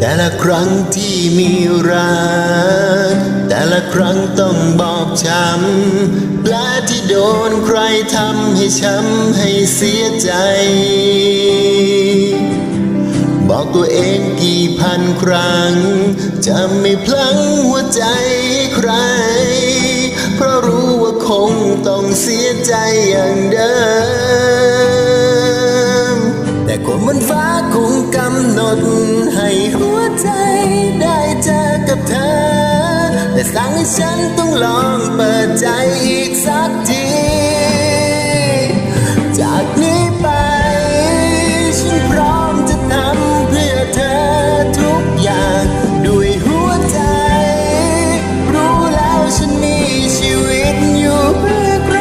แต่ละครั้งที่มีรักแต่ละครั้งต้องบอบช้ำแผลที่โดนใครทำให้ช้ำให้เสียใจ บอกตัวเองกี่พันครั้ง จะไม่พลั้งหัวใจใคร เพราะรู้ว่าคงต้องเสียใจอย่างเดิม แต่คนบนฟ้า คงกำหนดให้หัวใจได้เจอกับเธอ แต่สั่งให้ฉันต้องลองเปิดใจอีกสักที จากนี้ไป ฉันพร้อมจะทำเพื่อเธอทุกอย่าง ด้วยหัวใจ รู้แล้วฉันมีชีวิตอยู่เพื่อใคร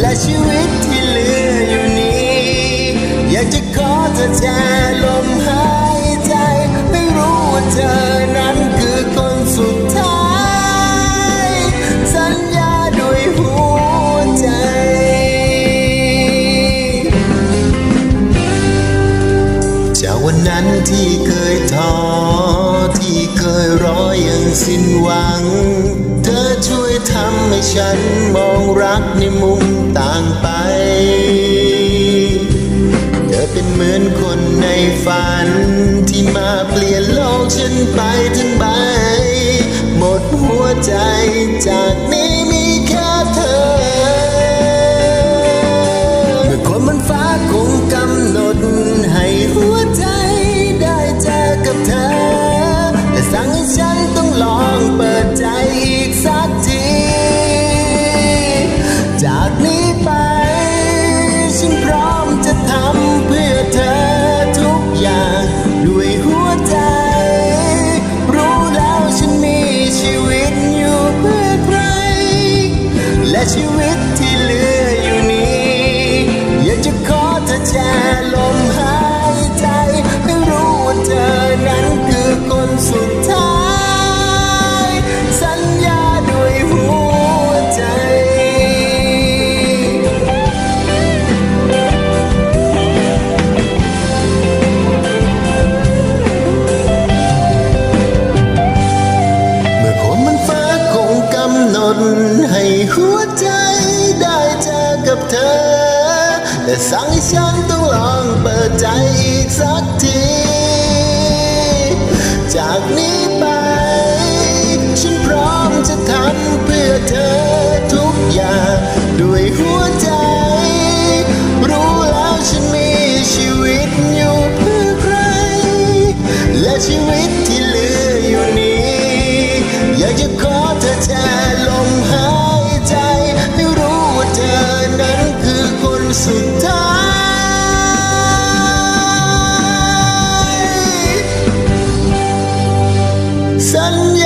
และชีวิต เธอแทนลมหายใจ ไม่รู้ว่าเธอนั้นคือคนสุดท้าย สัญญาด้วยหัวใจ จากวันนั้นที่เคยท้อที่เคยรออย่างสิ้นหวัง เธอช่วยทำให้ฉันมองรักในมุมต่างไป เป็นเหมือนคนในฝัน ที่มาเปลี่ยนโลกฉันไปทั้งใบ หมดหัวใจจากนี้มีแค่เธอ เมื่อคนบนฟ้าคงกำหนด ให้หัวใจได้เจอกับเธอ แต่สั่งให้ฉันต้องลองเปิดใจอีกสักที จากนี้ไปฉันพร้อม แชร์ลมหายใจให้รู้ว่าเธอนั้นคือคนสุดท้าย สัญญาด้วยหัวใจ เมื่อคนมันฟ้าคงกำหนดให้หัวใจได้เจอกับเธอ แต่สั่งให้ฉันต้องลองเปิดใจอีกสักที จากนี้ไป ฉันพร้อมจะทำเพื่อเธอทุกอย่าง ด้วยหัวใจ รู้แล้วฉันมีชีวิตอยู่เพื่อใคร และชีวิตที่เหลืออยู่นี้ อยากจะขอเธอแทนลมหายใจ ให้รู้ว่าเธอนั้นคือคนสุด ท้